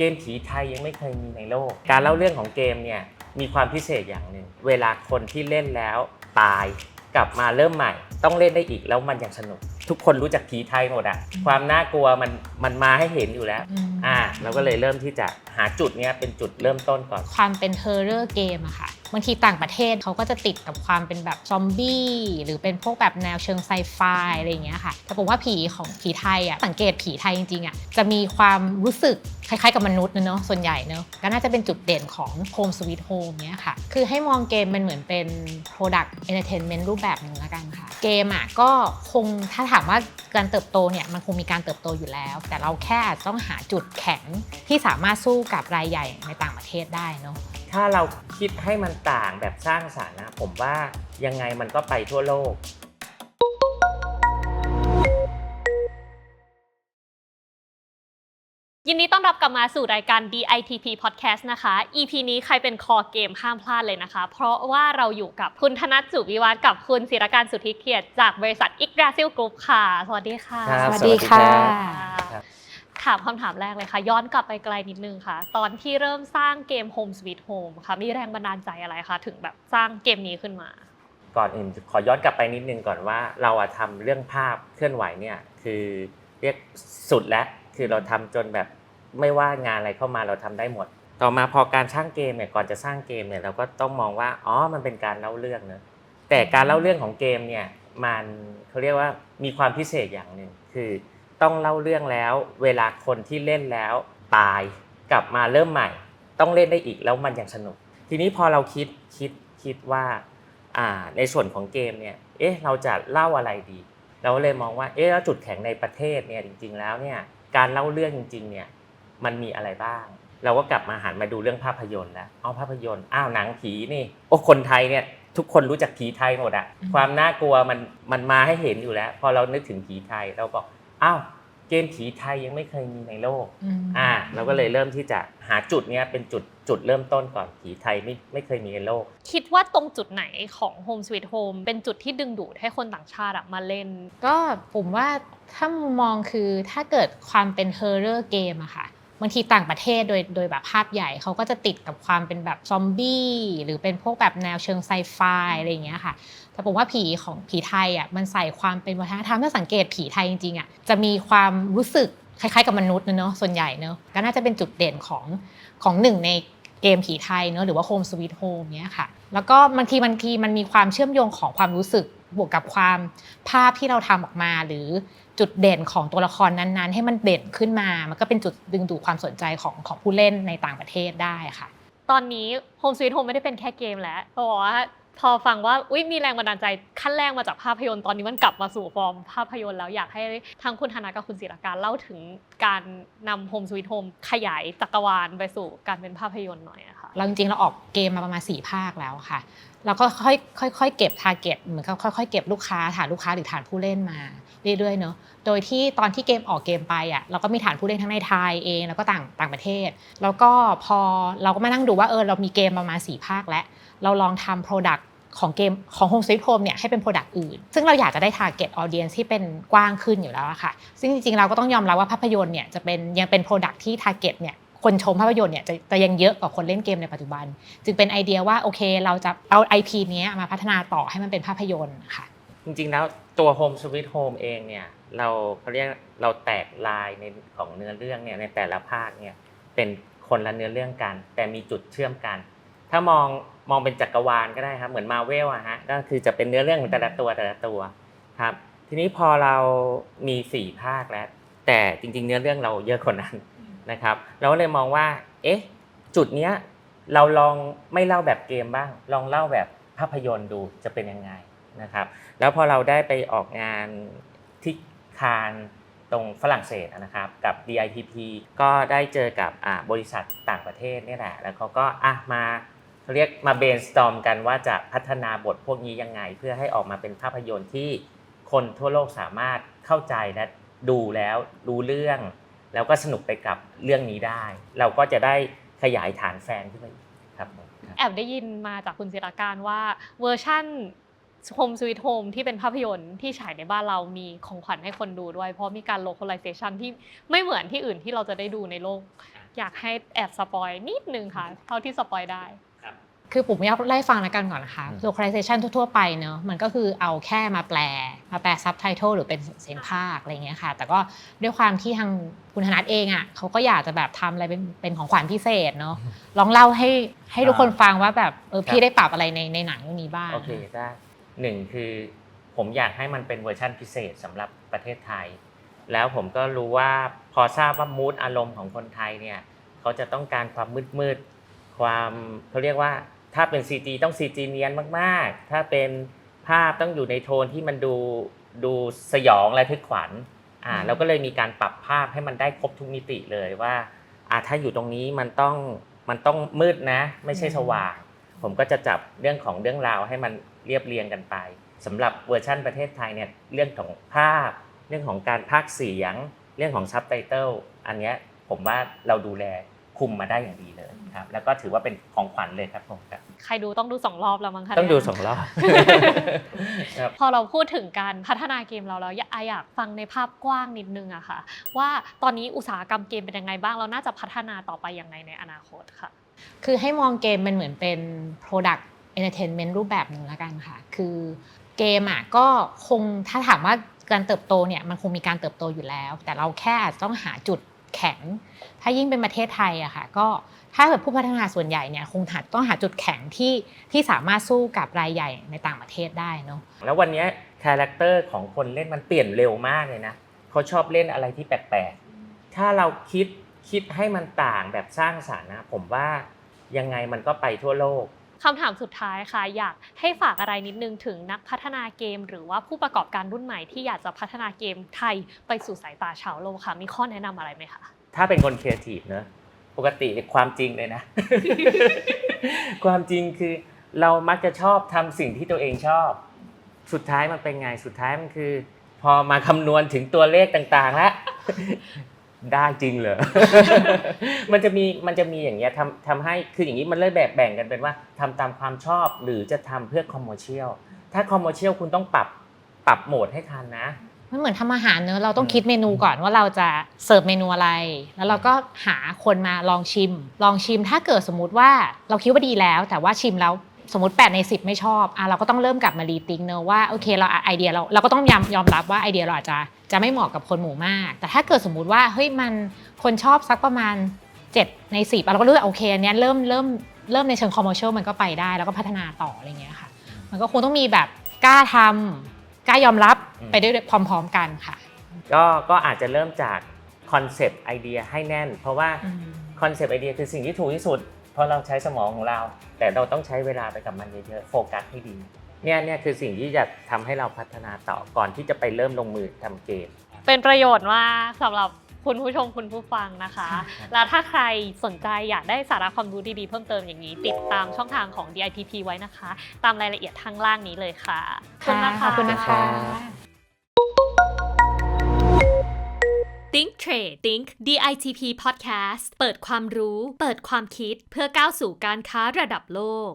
เกมผีไทยยังไม่เคยมีในโลก การเล่าเรื่องของเกมเนี่ยมีความพิเศษอย่างหนึ่ง เวลาคนที่เล่นแล้วตายกลับมาเริ่มใหม่ ต้องเล่นได้อีกแล้วมันยังสนุก ทุกคนรู้จักผีไทยหมดอะความน่ากลัวมันมันมาให้เห็นอยู่แล้วอืมอ่าเราก็เลยเริ่มที่จะหาจุดเนี้ยเป็นจุดเริ่มต้นก่อน ความเป็นเฮอร์เรอร์เกมอะค่ะ บางทีต่างประเทศเขาก็จะติดกับความเป็นแบบซอมบี้หรือเป็นพวกแบบแนวเชิงไซไฟอะไรอย่างเงี้ยค่ะแต่ผมว่าผีของผีไทยอะสังเกตผีไทยจริงๆอะจะมีความรู้สึกคล้ายๆกับมนุษย์เนาะส่วนใหญ่เนาะก็น่าจะเป็นจุดเด่นของ Home Sweet Home เนี้ยค่ะ คือให้มองเกมเป็นเหมือนเป็น Product Entertainment รูปแบบหนึ่งละกันค่ะ เกมอะก็คงถ้าถามว่าการเติบโตเนี่ยมันคงมีการเติบโตอยู่แล้ว แต่เราแค่ต้องหาจุดแข็งที่สามารถสู้กับรายใหญ่ในต่างประเทศได้เนาะ ถ้าเราคิดให้มันต่างแบบสร้างสรรค์นะ ผมว่ายังไงมันก็ไปทั่วโลกยินดีต้อนรับกลับมาสู่รายการ DITP Podcast นะคะ EP นี้ใครเป็นคอเกมห้ามพลาดเลยนะคะ เพราะว่าเราอยู่กับคุณธนัทสุวิวัฒน์กับคุณศิรการสุทธิเกียรติจากบริษัทอิกราซิลกรุ๊ปค่ะ สวัสดีค่ะครับสวัสดีค่ะครับ ถามคำถามแรกเลยค่ะ ย้อนกลับไปไกลนิดนึงค่ะ ตอนที่เริ่มสร้างเกม Home Sweet Home ค่ะ มีแรงบันดาลใจอะไรคะถึงแบบสร้างเกมนี้ขึ้นมา ก่อนอื่นขอย้อนกลับไปนิดนึงก่อนว่าเราอะทำเรื่องภาพเคลื่อนไหวเนี่ยคือเรียกสุดแล้วคือเราทำจนแบบไม่ว่างานอะไรเข้ามาเราทำได้หมด ต่อมาพอการสร้างเกมเนี่ยก่อนจะสร้างเกมเนี่ยเราก็ต้องมองว่าอ๋อมันเป็นการเล่าเรื่องเนอะแต่การเล่าเรื่องของเกมเนี่ยมันเขาเรียกว่ามีความพิเศษอย่างหนึ่งคือ ต้องเล่าเรื่องแล้ว เวลาคนที่เล่นแล้วตายกลับมาเริ่มใหม่ ต้องเล่นได้อีกแล้วมันยังสนุก ทีนี้พอเราคิดคิดคิดว่าอ่าในส่วนของเกมเนี่ยเอ๊ะเราจะเล่าอะไรดี เราก็เลยมองว่าเอ๊ะแล้วจุดแข็งในประเทศเนี่ยจริง ๆ แล้วเนี่ยการเล่าเรื่องจริงๆเนี่ยมันมีอะไรบ้าง เราก็กลับมาหันมาดูเรื่องภาพยนตร์แล้วเอาภาพยนตร์อ้าวหนังผีนี่โอ้คนไทยเนี่ยทุกคนรู้จักผีไทยหมดอะอืมความน่ากลัวมันมันมาให้เห็นอยู่แล้ว พอเรานึกถึงผีไทยเราบอก อ้าวเกมผีไทยยังไม่เคยมีในโลกอ่าเราก็เลยเริ่มที่จะหาจุดเนี้ยเป็นจุดจุดเริ่มต้นก่อนผีไทยไม่ไม่เคยมีในโลก คิดว่าตรงจุดไหนของ Home Sweet Home เป็นจุดที่ดึงดูดให้คนต่างชาติอะมาเล่น ก็ผมว่าถ้ามมองคือถ้าเกิดความเป็นเฮอร์เรอร์เกมอะค่ะ บางทีต่างประเทศโดยโดยแบบภาพใหญ่เขาก็จะติดกับความเป็นแบบซอมบี้หรือเป็นพวกแบบแนวเชิงไซไฟอะไรอย่างเงี้ยค่ะแต่ผมว่าผีของผีไทยอะมันใส่ความเป็นวัฒนธรรมถ้าสังเกตผีไทยจริงๆอะจะมีความรู้สึกคล้ายๆกับมนุษย์เนาะส่วนใหญ่เนาะก็น่าจะเป็นจุดเด่นของของหนึ่งในเกมผีไทยเนาะหรือว่า Home Sweet Home เนี้ยค่ะ แล้วก็บางทีบางทีมันมีความเชื่อมโยงของความรู้สึกบวกกับความภาพที่เราทำออกมาหรือ จุดเด่นของตัวละครนั้นๆ ให้มันเด่นขึ้นมา มันก็เป็นจุดดึงดูดความสนใจของของผู้เล่นในต่างประเทศได้ค่ะ ตอนนี้ Home Sweet Home ไม่ได้เป็นแค่เกมแล้วเพราะว่าพอฟังว่าอุ๊ยมีแรงบันดาลใจขั้นแรกมาจากภาพยนตร์ตอนนี้มันกลับมาสู่ฟอร์มภาพยนตร์แล้วอยากให้ทั้งคุณธนากับคุณศิรการเล่าถึงการนำ Home Sweet Home ขยายจักรวาลไปสู่การเป็นภาพยนตร์หน่อยอะค่ะ เราจริงๆเราออกเกมมาประมาณ 4 ภาคแล้วค่ะ เราก็ค่อยๆค่อยๆเก็บทาร์เก็ตเหมือนกับค่อยๆเก็บลูกค้าฐานลูกค้าหรือฐานผู้เล่นมาเรื่อยๆเนอะโดยที่ตอนที่เกมออกเกมไปอะเราก็มีฐานผู้เล่นทั้งในไทยเองแล้วก็ต่างต่างประเทศ แล้วก็พอเราก็มานั่งดูว่าเออเรามีเกมประมาณ 4 ภาคแล้ว เราลองทำ Product ของเกมของ Home Sweet Home เนี่ยให้เป็น Product อื่น ซึ่งเราอยากจะได้ Target Audience ที่เป็นกว้างขึ้นอยู่แล้วค่ะ ซึ่งจริงๆ เราก็ต้องยอมรับว่าภาพยนตร์เนี่ยจะเป็นยังเป็น Product ที่ Target เนี่ย คนชมภาพยนตร์เนี่ยจะจะยังเยอะกว่าคนเล่นเกมในปัจจุบัน จึงเป็นไอเดียว่าโอเคเราจะเอา IP เนี้ยมาพัฒนาต่อให้มันเป็นภาพยนตร์ค่ะ จริงๆแล้วตัว Home Sweet Home เองเนี่ยเราเขาเรียกเราแตกลายในของเนื้อเรื่องเนี่ยในแต่ละภาคเนี่ยเป็นคนละเนื้อเรื่องกัน แต่มีจุดเชื่อมกัน ถ้ามองมองเป็นจักรวาลก็ได้ครับเหมือนมาเวลอะฮะก็คือจะเป็นเนื้อเรื่องของแต่ละตัวแต่ละตัวครับทีนี้พอเรามีสี่ภาคแล้ว แต่จริง ๆ เนื้อเรื่องเราเยอะกว่านั้น นะครับ เราก็เลยมองว่า เอ๊ะ จุดเนี้ยเราลองไม่เล่าแบบเกมบ้าง ลองเล่าแบบภาพยนตร์ดูจะเป็นยังไงนะครับ แล้วพอเราได้ไปออกงานที่คานตรงฝรั่งเศสนะครับกับ DITP ก็ได้เจอกับบริษัทต่างประเทศนี่แหละ แล้วเขาก็อะมาเขาเรียกมาเบนสตอมกันว่าจะพัฒนาบทพวกนี้ยังไง เพื่อให้ออกมาเป็นภาพยนตร์ที่คนทั่วโลกสามารถเข้าใจและดูแล้วรู้เรื่อง แล้วก็สนุกไปกับเรื่องนี้ได้ เราก็จะได้ขยายฐานแฟนขึ้นมาอีกครับแอบได้ยินมาจากคุณศิรการว่าเวอร์ชั่น Home Sweet Home ที่เป็นภาพยนตร์ที่ฉายในบ้านเรามีของขวัญให้คนดูด้วย เพราะมีการ localization ที่ไม่เหมือนที่อื่นที่เราจะได้ดูในโลก อยากให้แอบสปอยนิดนึงค่ะ เท่าที่สปอยได้ คือผมอยากไล่ฟังแล้วกันก่อนนะคะอืม localization ทั่วๆไปเนอะมันก็คือเอาแค่มาแปล มาแปล subtitle หรือเป็นเสียงภาคอะไรเงี้ยค่ะ แต่ก็ด้วยความที่ทางคุณธนัทเองอะเขาก็อยากจะแบบทำอะไรเป็นเป็นของขวัญพิเศษเนอะลองเล่าให้ให้ทุกคนฟังว่าแบบเออพี่ได้ปรับอะไรในในหนังเรื่องนี้บ้าง โอเคได้หนึ่งคือผมอยากให้มันเป็นเวอร์ชั่นพิเศษสำหรับประเทศไทย แล้วผมก็รู้ว่าพอทราบว่ามูดอารมณ์ของคนไทยเนี่ยเขาจะต้องการความมืดมืดๆความเขาเรียกว่า ถ้าเป็น CG ต้อง CG เนียนมากๆ ถ้าเป็นภาพต้องอยู่ในโทนที่มันดูดูสยองและทึกขวัญอ่าอืมเราก็เลยมีการปรับภาพให้มันได้ครบทุกมิติเลยว่าอ่าถ้าอยู่ตรงนี้มันต้องมันต้องมืดนะ ไม่ใช่สว่าง ผมก็จะจับเรื่องของเรื่องราวให้มันเรียบเรียงกันไปสำหรับเวอร์ชั่นประเทศไทยเนี่ยเรื่องของภาพ เรื่องของการพากย์เสียง เรื่องของซับไตเติลอันเนี้ยผมว่าเราดูแล คุมมาได้อย่างดีเลยครับ แล้วก็ถือว่าเป็นของขวัญเลยครับผมครับ ใครดูต้องดูสองรอบแล้วมั้งคะต้องดูเนี่ย สองรอบ ครับพอเราพูดถึงการพัฒนาเกมเราแล้วอยากอยากฟังในภาพกว้างนิดนึงอะค่ะ ว่าตอนนี้อุตสาหกรรมเกมเป็นยังไงบ้างเราน่าจะพัฒนาต่อไปยังไงในอนาคตค่ะ คือให้มองเกมเป็นเหมือนเป็น product entertainment รูปแบบหนึ่งแล้วกันค่ะ คือเกมอะก็คงถ้าถามว่าการเติบโตเนี่ยมันคงมีการเติบโตอยู่แล้ว แต่เราแค่อาจจะต้องหาจุด แข็ง ถ้ายิ่งเป็นประเทศไทยอะค่ะก็ถ้าเกิดผู้พัฒนาส่วนใหญ่เนี่ยคงหาต้องหาจุดแข็งที่ที่สามารถสู้กับรายใหญ่ในต่างประเทศได้เนาะแล้ววันนี้คาแรคเตอร์ของคนเล่นมันเปลี่ยนเร็วมากเลยนะเขาชอบเล่นอะไรที่แปลกๆ ถ้าเราคิดคิดให้มันต่างแบบสร้างสรรค์นะผมว่ายังไงมันก็ไปทั่วโลก คำถามสุดท้ายค่ะ อยากให้ฝากอะไรนิดนึงถึงนักพัฒนาเกม หรือว่าผู้ประกอบการรุ่นใหม่ที่อยากจะพัฒนาเกมไทยไปสู่สายตาชาวโลกค่ะ มีข้อแนะนำอะไรไหมคะถ้าเป็นคนครีเอทีฟเนอะปกติความจริงเลยนะ ความจริงคือเรามักจะชอบทำสิ่งที่ตัวเองชอบ สุดท้ายมันเป็นไงสุดท้ายมันคือ พอมาคำนวณถึงตัวเลขต่างๆแล้ว ได้จริงเหรอ มันจะมีมันจะมีอย่างเงี้ยทำทำให้คืออย่างนี้มันเลยแบ่งแบ่งกันเป็นว่าทำตามความชอบหรือจะทำเพื่อคอมเมอร์เชียลถ้าคอมเมอร์เชียลคุณต้องปรับปรับโหมดให้ทันนะมันเหมือนทำอาหารเนอะเราต้องอืมคิดเมนูก่อนว่าเราจะเสิร์ฟเมนูอะไร แล้วเราก็หาคนมาลองชิม ลองชิมถ้าเกิดสมมุติว่าเราคิดว่าดีแล้ว แต่ว่าชิมแล้วสมมติ 8 ใน 10 ไม่ชอบอะเราก็ต้องเริ่มกลับมารีทิงเนอะว่าโอเคเราไอเดียเราเราก็ต้องยอมยอมรับว่าไอเดียเราอาจจะ จะไม่เหมาะกับคนหมู่มาก แต่ถ้าเกิดสมมุติว่าเฮ้ยมันคนชอบสักประมาณ 7 ใน10อะเราก็รู้ว่าโอเคอันเนี้ยเริ่มเริ่มเริ่มในเชิงคอมเมอร์เชียลมันก็ไปได้ แล้วก็พัฒนาต่ออะไรเงี้ยค่ะ มันก็คงต้องมีแบบกล้าทำกล้ายอมรับอืมไปด้วยพร้อม ๆ กันค่ะ ก็ก็อาจจะเริ่มจากคอนเซปต์ไอเดียให้แน่น เพราะว่าอืมคอนเซปต์ไอเดียคือสิ่งที่ถูกที่สุด เพราะเราใช้สมองของเรา แต่เราต้องใช้เวลาไปกับมันเยอะๆโฟกัสให้ดี เนี่ยเนี่ยคือสิ่งที่จะทำให้เราพัฒนาต่อก่อนที่จะไปเริ่มลงมือทำเกม เป็นประโยชน์มากสำหรับคุณผู้ชมคุณผู้ฟังนะคะค่ะแล้วถ้าใครสนใจอยากได้สาระความรู้ดีๆเพิ่มเติมอย่างนี้ ติดตามช่องทางของ DITP ไว้นะคะ ตามรายละเอียดทางล่างนี้เลยค่ะค่ะขอบคุณนะคะ Think Trade Think DITP Podcast เปิดความรู้ เปิดความคิดเพื่อก้าวสู่การค้าระดับโลก